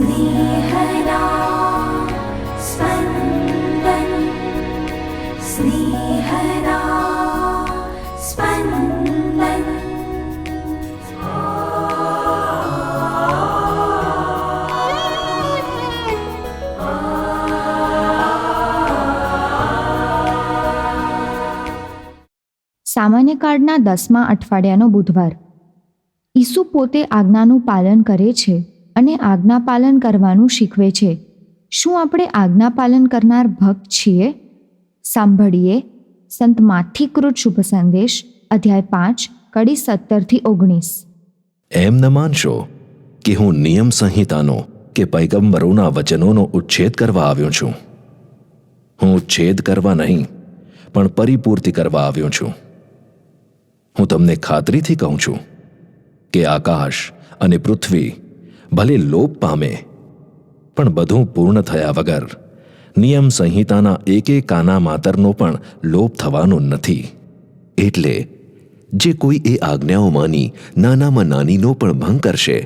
स्नेहदा स्पन्दन् स्नेहदा स्पन्दन् સામાન્ય કાળના દસમા અઠવાડિયાનો બુધવાર ઈસુ પોતે આજ્ઞાનું પાલન કરે છે અને આજ્ઞા પાલન કરવાનું શીખવે છે. શું આપણે આજ્ઞા પાલન કરનાર ભક્ત છીએ? સાંભળીએ. સંત માથીકૃત શુભ સંદેશ, અધ્યાય પાંચ, કડી સત્તરથી ઓગણીસ. એમ ન માનશો કે હું નિયમ સંહિતાનો કે પૈગંબરોના વચનોનો ઉચ્છેદ કરવા આવ્યો છું. હું ઉચ્છેદ કરવા નહીં, પણ પરિપૂર્તિ કરવા આવ્યો છું. હું તમને ખાતરીથી કહું છું કે આકાશ અને પૃથ્વી ભલે લોપ પામે, પણ બધું પૂર્ણ થયા વગર નિયમ સંહિતાના એકે કાના માતરનો પણ લોપ થવાનો નથી. એટલે જે કોઈ એ આજ્ઞાઓમાંની નાનામાં નાનીનો પણ ભંગ કરશે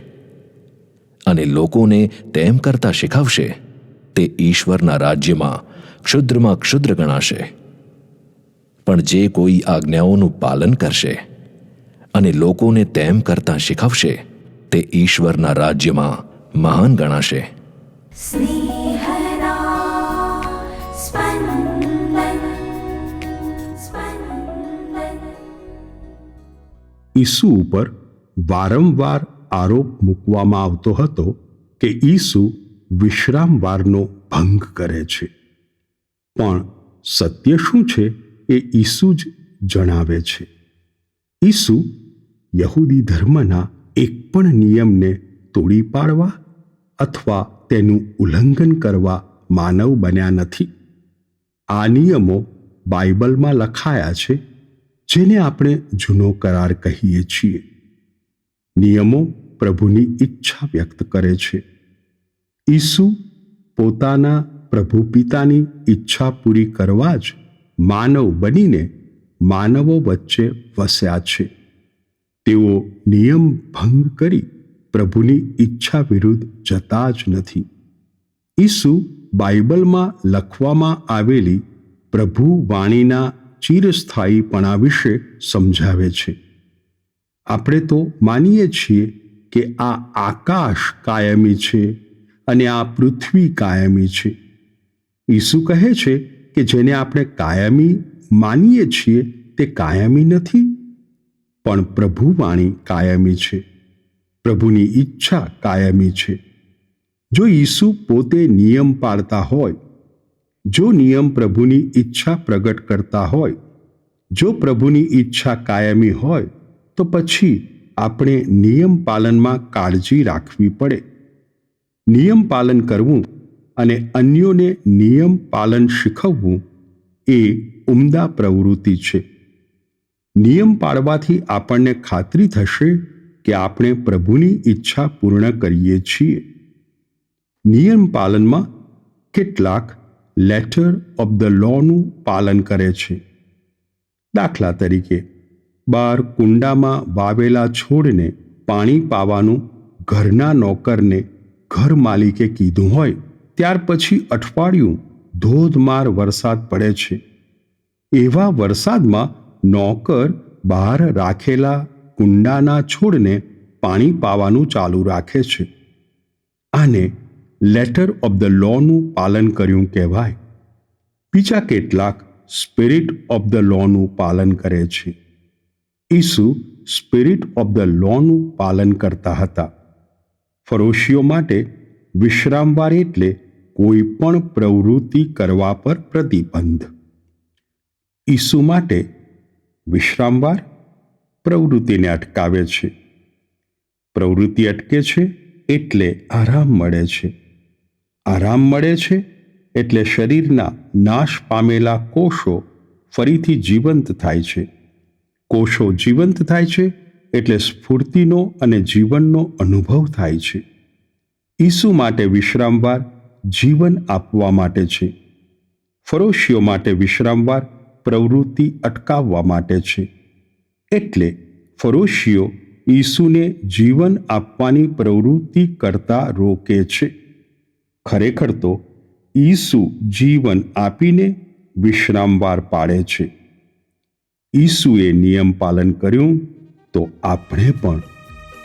અને લોકોને તેમ કરતા શીખવશે, તે ઈશ્વરના રાજ્યમાં ક્ષુદ્રમાં ક્ષુદ્ર ગણાશે. પણ જે કોઈ આજ્ઞાઓનું પાલન કરશે અને લોકોને તેમ કરતા શીખવશે તે ઈશ્વરના રાજ્યમાં મહાન ગણાશે. ઈસુ ઉપર વારંવાર આરોપ મૂકવામાં આવતો હતો કે ઈસુ વિશ્રામવારનો ભંગ કરે છે. પણ સત્ય શું છે એ ઈસુ જ જણાવે છે. ઈસુ યહૂદી ધર્મના એક પણ નિયમને તોડી પાડવા અથવા તેનું ઉલ્લંઘન કરવા માનવ બન્યા નથી. આ નિયમો બાઇબલમાં લખાયા છે, જેને આપણે જૂનો કરાર કહીએ છીએ. નિયમો પ્રભુની ઈચ્છા વ્યક્ત કરે છે. ઈસુ પોતાના પ્રભુ પિતાની ઈચ્છા પૂરી કરવા જ માનવ બનીને માનવો વચ્ચે વસ્યા છે. તેઓ નિયમ ભંગ કરી પ્રભુની ઈચ્છા વિરુદ્ધ જતા જ નથી. ઈસુ બાઇબલમાં લખવામાં આવેલી પ્રભુ વાણીના ચિરસ્થાયીપણા વિશે સમજાવે છે. આપણે તો માનીએ છીએ કે આ આકાશ કાયમી છે અને આ પૃથ્વી કાયમી છે. ઈસુ કહે છે કે જેને આપણે કાયમી માનીએ છીએ તે કાયમી નથી. પણ પ્રભુ વાણી કાયમી છે. પ્રભુની ઈચ્છા કાયમી છે. જો ઈસુ પોતે નિયમ પાળતા હોય, જો નિયમ પ્રભુની ઈચ્છા પ્રગટ કરતા હોય, જો પ્રભુની ઈચ્છા કાયમી હોય, તો પછી આપણે નિયમ પાલનમાં કાળજી રાખવી પડે. નિયમ પાલન કરવું અને અન્યોને નિયમ પાલન શીખવવું એ ઉમદા પ્રવૃત્તિ છે. નિયમ પાળવાથી આપણને ખાતરી થશે કે આપણે પ્રભુની ઈચ્છા પૂર્ણ કરીએ છીએ. નિયમ પાલનમાં કેટલાક લેટર ઓફ ધ લોનું પાલન કરે છે. દાખલા તરીકે, બાર કુંડામાં વાવેલા છોડને પાણી પાવાનું ઘરના નોકરને ઘર માલિકે કીધું હોય, ત્યાર પછી અઠવાડિયું ધોધમાર વરસાદ પડે છે. એવા વરસાદમાં નોકર બહાર રાખેલા કુંડાના છોડને પાણી પાવાનું ચાલુ રાખે છે. આને લેટર ઓફ ધ લોનું પાલન કર્યું કહેવાય. બીજા કેટલાક સ્પિરિટ ઓફ ધ લોનું પાલન કરે છે. ઈસુ સ્પિરિટ ઓફ ધ લોનું પાલન કરતા હતા. ફરોશીઓ માટે વિશ્રામવાર એટલે કોઈ પણ પ્રવૃત્તિ કરવા પર પ્રતિબંધ. ઈસુ માટે વિશ્રામવાર પ્રવૃત્તિને અટકાવે છે. પ્રવૃત્તિ અટકે છે એટલે આરામ મળે છે. આરામ મળે છે એટલે શરીરના નાશ પામેલા કોષો ફરીથી જીવંત થાય છે. કોષો જીવંત થાય છે એટલે સ્ફૂર્તિનો અને જીવનનો અનુભવ થાય છે. ઈસુ માટે વિશ્રામવાર જીવન આપવા માટે છે. ફરોશીઓ માટે વિશ્રામવાર પ્રવૃત્તિ અટકાવવા માટે છે. એટલે ફરોશીઓ ઈસુને જીવન આપવાની પ્રવૃત્તિ કરતા રોકે છે. ખરેખર તો ઈસુ જીવન આપીને વિશ્રામવાર પાડે છે. ઈસુએ નિયમ પાલન કર્યું તો આપણે પણ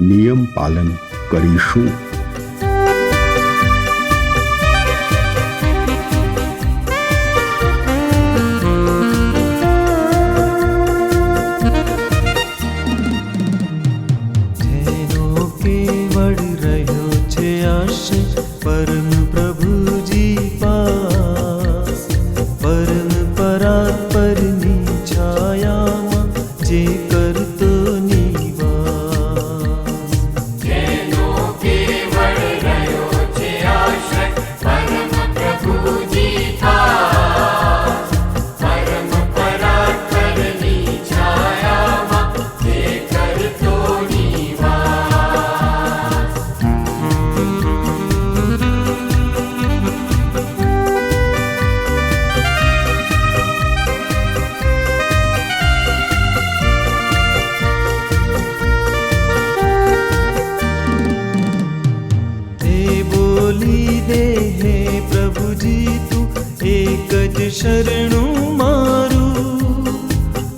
નિયમ પાલન કરીશું. રહ્યો છે આશય પરમ શરણું મારું.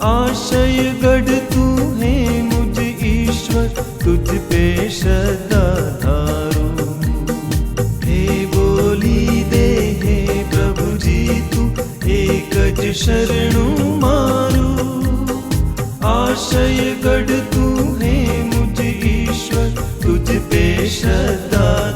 આશય ગઢ તું હે મુજ ઈશ્વર, તુજ પે સદા ધારું. હે બોલી દે હે પ્રભુજી તું, એક જ શરણું મારું. આશય ગઢ તું હે મુજ ઈશ્વર, તુજ પે સદા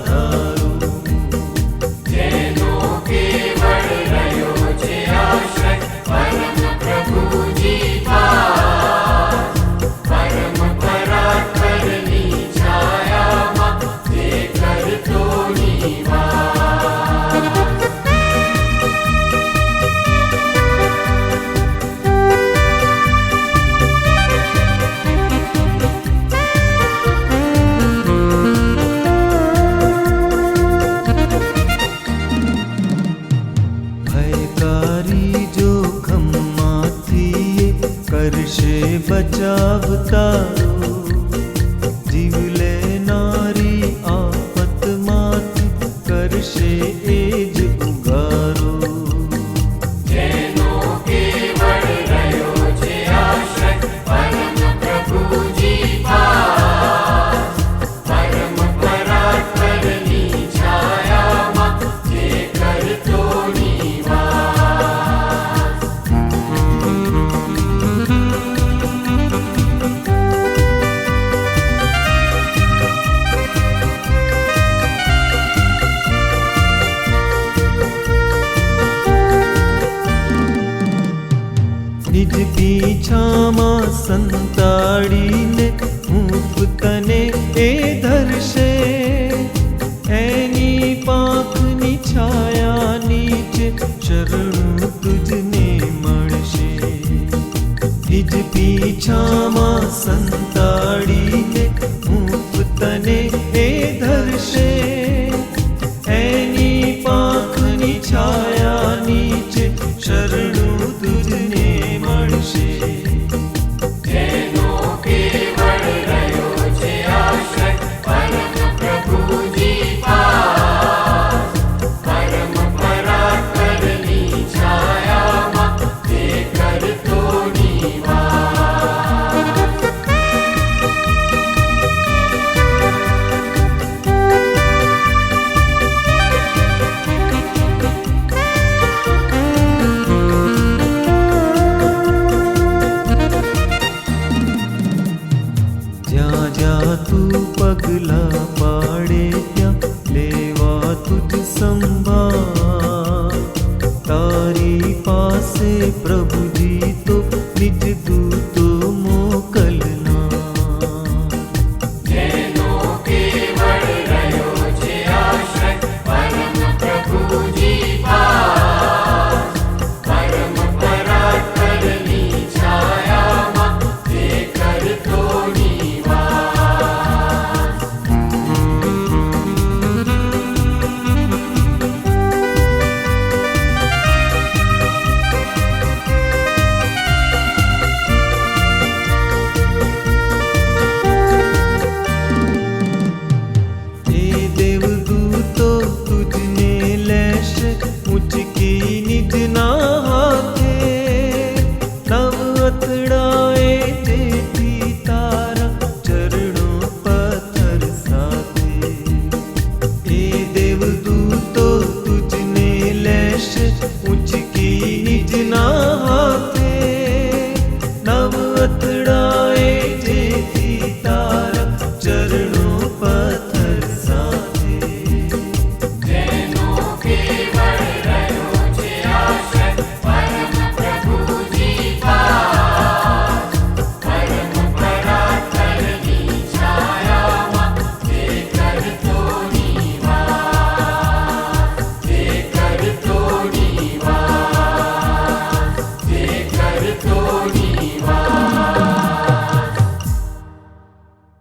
કરશે બચાવ નારી જીવ લેનારી આફતમાંથી કરશે એ જ ઉગારો पीछामा सन्ताडी સંભાળ તારી પાસે દૂત